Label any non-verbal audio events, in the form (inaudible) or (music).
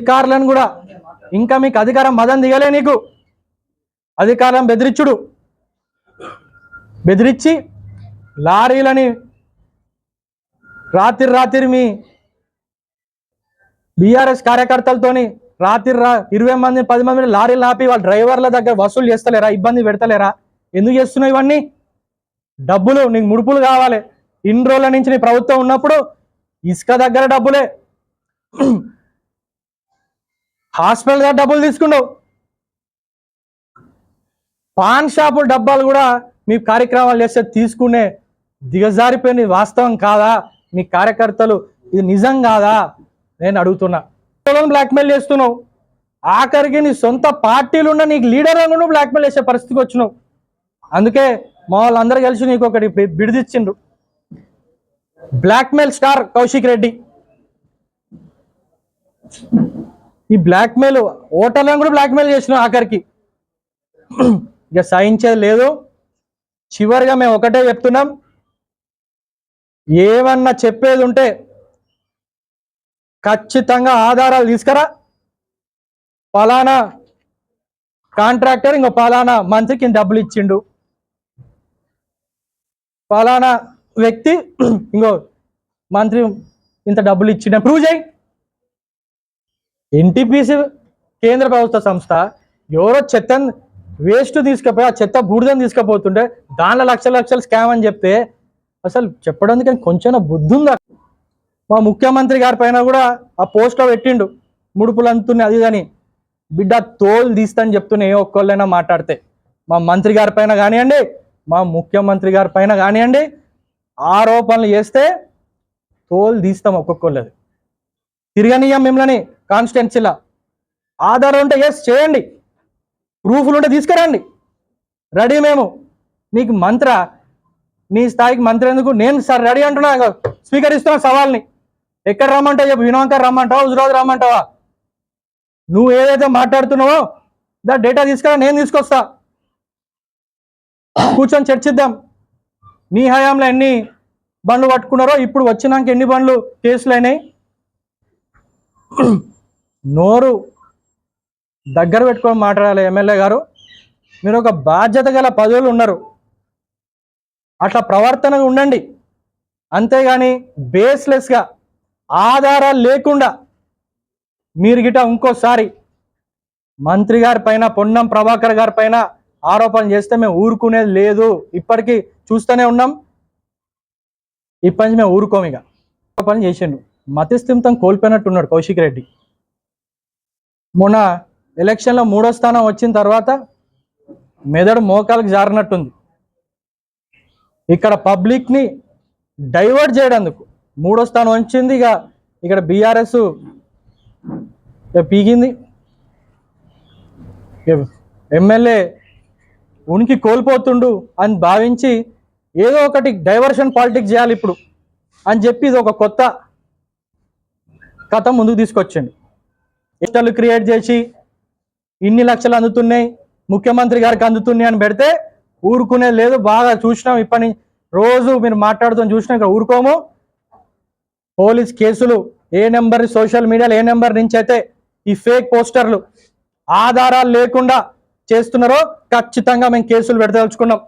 అధికారులను కూడా ఇంకా మీకు అధికారం మదం దిగలే నీకు. అధికారం బెదిరించుడు. బెదిరించి లారీలని రాత్రి రాత్రి మీ బీఆర్ఎస్ కార్యకర్తలతోని రాత్రి రా ఇరవై మంది పది మంది లారీలు ఆపి వాళ్ళ డ్రైవర్ల దగ్గర వసూలు చేస్తలేరా? ఇబ్బంది పెడతలేరా? ఎందుకు చేస్తున్నావు ఇవన్నీ? డబ్బులు నీకు ముడుపులు కావాలి. ఇన్ని రోజుల నుంచి నీ ప్రభుత్వం ఉన్నప్పుడు ఇసుక దగ్గర డబ్బులే. హాస్పిటల్ దగ్గర డబ్బులు తీసుకున్నావు. పాన్ షాపుల డబ్బాలు కూడా మీ కార్యక్రమాలు చేస్తే తీసుకునే దిగజారిపోయిన వాస్తవం కాదా? మీ కార్యకర్తలు ఇది నిజం కాదా? నేను అడుగుతున్నా. బ్లాక్మెయిల్ చేస్తున్నావు. ఆఖరికి నీ సొంత పార్టీలు ఉన్న నీకు లీడర్ కూడా బ్లాక్మెయిల్ చేసే పరిస్థితికి వచ్చినావు. అందుకే మా వాళ్ళందరూ కలిసి నీకు ఒకటి బిడిదిచ్చిండ్రు. Blackmail star Kaushik Reddy. ఈ బ్లాక్మెయిల్ ఓటర్లను కూడా బ్లాక్మెయిల్ చేసిన ఆఖరికి. (clears throat) ఇక సహించేది లేదు. చివరిగా మేము ఒకటే చెప్తున్నాం. ఏమన్నా చెప్పేది ఉంటే ఖచ్చితంగా ఆధారాలు తీసుకురా. పలానా కాంట్రాక్టర్ ఇంకో పలానా మంత్రికి ఇంత డబ్బులు ఇచ్చిండు. పలానా వ్యక్తి ఇంకో మంత్రి ఇంత డబ్బులు ఇచ్చిండ. ప్రూవ్ చేయి. ఎన్టీపీసీ కేంద్ర ప్రభుత్వ సంస్థ ఎవరో చెత్త వేస్ట్ తీసుకుపోయి ఆ చెత్త బూడిదని తీసుకుపోతుంటే దానిలో లక్షల లక్షలు స్కామ్ అని చెప్తే అసలు చెప్పడానికి కానీ కొంచెం బుద్ధి ఉందా మా ముఖ్యమంత్రి గారి పైన కూడా ఆ పోస్ట్లో పెట్టిండు. ముడుపులు అంతున్నాయి అది అని. బిడ్డ తోలు తీస్తాని చెప్తున్నా ఏ ఒక్కళ్ళైనా మాట్లాడితే. మా మంత్రి గారి పైన కానివ్వండి మా ముఖ్యమంత్రి గారి పైన కానివ్వండి ఆరోపణలు చేస్తే తోలు తీస్తాం ఒక్కొక్కళ్ళది. తిరగనీయం మిమ్మల్ని. కాన్స్టిట్యున్సీలో ఆధారం ఉంటే ఎస్ చేయండి. ప్రూఫ్లు ఉంటే తీసుకురండి. రెడీ మేము. నీకు మంత్ర. నీ స్థాయికి మంత్రి ఎందుకు? నేను సార్ రెడీ అంటున్నా. స్వీకరిస్తున్నా సవాల్ని. ఎక్కడ రమ్మంటావు? చెప్పు. వినోంకర్ రమ్మంటావా? హుజరాబాద్ రమ్మంటావా? నువ్వు ఏదైతే మాట్లాడుతున్నావో దా డేటా తీసుకురా నేను తీసుకొస్తా. కూర్చొని చర్చిద్దాం. నీ హయాంలో ఎన్ని బండ్లు పట్టుకున్నారో ఇప్పుడు వచ్చినాక ఎన్ని బండ్లు కేసులు అయినాయి? నోరు దగ్గర పెట్టుకొని మాట్లాడాలి ఎమ్మెల్యే గారు. మీరు ఒక బాధ్యత గల పదవులు ఉన్నారు. అట్లా ప్రవర్తన ఉండండి. అంతేగాని బేస్లెస్గా ఆధారాలు లేకుండా మీరు గిట ఇంకోసారి మంత్రి గారి పైన పొన్నం ప్రభాకర్ గారి పైన ఆరోపణ చేస్తే మేము ఊరుకునేది లేదు. ఇప్పటికీ చూస్తూనే ఉన్నాం. ఇప్పటి నుంచి మేము ఊరుకోము ఇక. ఆరోపణ చేసిండు. మతిస్థిమితం కోల్పోయినట్టున్నాడు కౌశిక్ రెడ్డి. మొన్న ఎలక్షన్లో మూడో స్థానం వచ్చిన తర్వాత మెదడు మోకాలకు జారినట్టుంది. ఇక్కడ పబ్లిక్ని డైవర్ట్ చేయడందుకు మూడో స్థానం వచ్చింది. ఇక ఇక్కడ బీఆర్ఎస్ పీగింది ఎమ్మెల్యే ఉనికి కోల్పోతుండు అని భావించి ఏదో ఒకటి డైవర్షన్ పాలిటిక్స్ చేయాలి ఇప్పుడు అని చెప్పి ఇది ఒక కొత్త కథ ముందుకు తీసుకొచ్చిండు. ఇష్టాలు క్రియేట్ చేసి ఇన్ని లక్షలు అందుతున్నాయి ముఖ్యమంత్రి గారికి అందుతున్నాయి అని పెడితే ఊరుకునేది లేదు. బాగా చూసినాం ఇప్పటి రోజు మీరు మాట్లాడుతూ చూసినాం ఇక్కడ ఊరుకోము. పోలీస్ కేసులు ఏ నెంబర్ సోషల్ మీడియాలో ఏ నెంబర్ నుంచి అయితే ఈ ఫేక్ పోస్టర్లు ఆధారాలు లేకుండా చేస్తున్నారో ఖచ్చితంగా మేము కేసులు పెడతలుచుకున్నాం